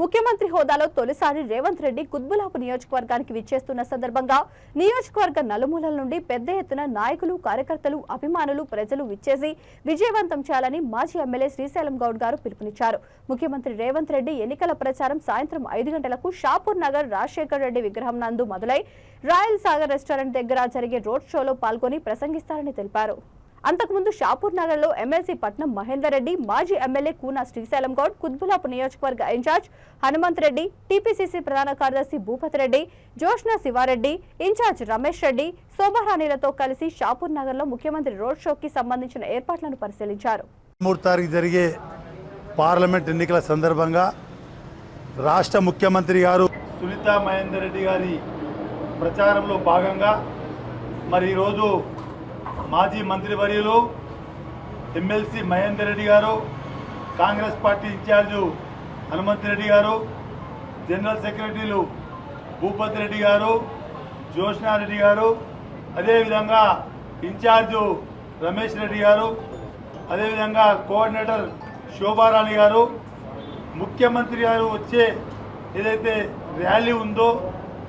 ముఖ్యమంత్రి హోదాలో తొలిసారి రేవంత్ రెడ్డి కుత్బులాపు నియోజకవర్గానికి విచ్చేస్తున్న సందర్భంగా నియోజకవర్గ నలుమూలల నుండి పెద్ద ఎత్తున నాయకులు కార్యకర్తలు అభిమానులు ప్రజలు విచ్చేసి విజయవంతం చేయాలని మాజీ ఎమ్మెల్యే శ్రీశైలం గౌడ్ గారు పిలుపునిచ్చారు. ముఖ్యమంత్రి రేవంత్ రెడ్డి ఎన్నికల ప్రచారం సాయంత్రం ఐదు గంటలకు షాపూర్ నగర్ రాజశేఖర్ రెడ్డి విగ్రహం నందు మొదలై రాయల్ సాగర్ రెస్టారెంట్ దగ్గర జరిగే రోడ్ షోలో పాల్గొని ప్రసంగిస్తారని తెలిపారు. అంతకుముందు షాపూర్ నగర్లో ఎమ్మెల్సీ పట్నం మహేందర్ రెడ్డి మాజీ ఎమ్మెల్యే కూనా శ్రీశైలం గౌడ్ కుద్బులాపు నియోజకవర్గ in charge Hanumanth Reddy TPCC ప్రధాన కార్యదర్శి భూపతి రెడ్డి జోష్న శివారెడ్డి ఇన్ఛార్జ్ రమేష్ రెడ్డి శోభారాణిలతో కలిసి షాపూర్ నగర్లో ముఖ్యమంత్రి రోడ్ షోకి సంబంధించిన ఏర్పాట్లను పరిశీలించారు. మూడు తారీఖు జరిగే పార్లమెంట్ ఎన్నికల సందర్భంగా రాష్ట్ర ముఖ్యమంత్రి గారు సునీత మహేందర్ రెడ్డి గారి ప్రచారంలో భాగంగా మరి ఈరోజు మాజీ మంత్రివర్యులు ఎమ్మెల్సీ మహేందర్ రెడ్డి గారు Congress party in charge Hanumanth Reddy గారు జనరల్ సెక్రటరీలు భూపతి రెడ్డి గారు జ్యోత్స్నారెడ్డి గారు అదేవిధంగా ఇన్ఛార్జు రమేష్ రెడ్డి గారు అదేవిధంగా కోఆర్డినేటర్ శోభారాణి గారు ముఖ్యమంత్రి గారు వచ్చే ఏదైతే ర్యాలీ ఉందో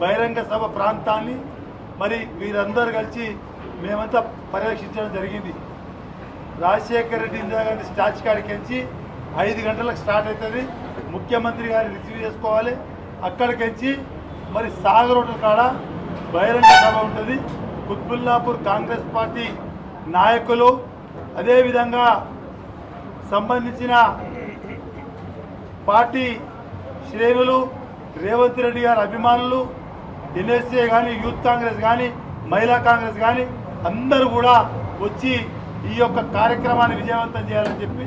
బహిరంగ సభ ప్రాంతాన్ని మరి వీరందరూ కలిసి మేమంతా పర్యవేక్షించడం జరిగింది. రాజశేఖర రెడ్డి ఇందిరాగాంధీ స్టాచ్యూ కాడికి నుంచి ఐదు గంటలకు స్టార్ట్ అవుతుంది. ముఖ్యమంత్రి గారిని రిసీవ్ చేసుకోవాలి. అక్కడికి మరి సాగర్ హోటల్ కాడ బహిరంగ సభ ఉంటుంది. కుత్బుల్లాపూర్ కాంగ్రెస్ పార్టీ నాయకులు అదేవిధంగా సంబంధించిన పార్టీ శ్రేణులు రేవంత్ రెడ్డి గారి అభిమానులు ఎన్ఎస్ఏ కానీ యూత్ కాంగ్రెస్ కానీ మహిళా కాంగ్రెస్ కానీ అందరూ కూడా వచ్చి ఈ యొక్క కార్యక్రమాన్ని విజయవంతం చేయాలని చెప్పి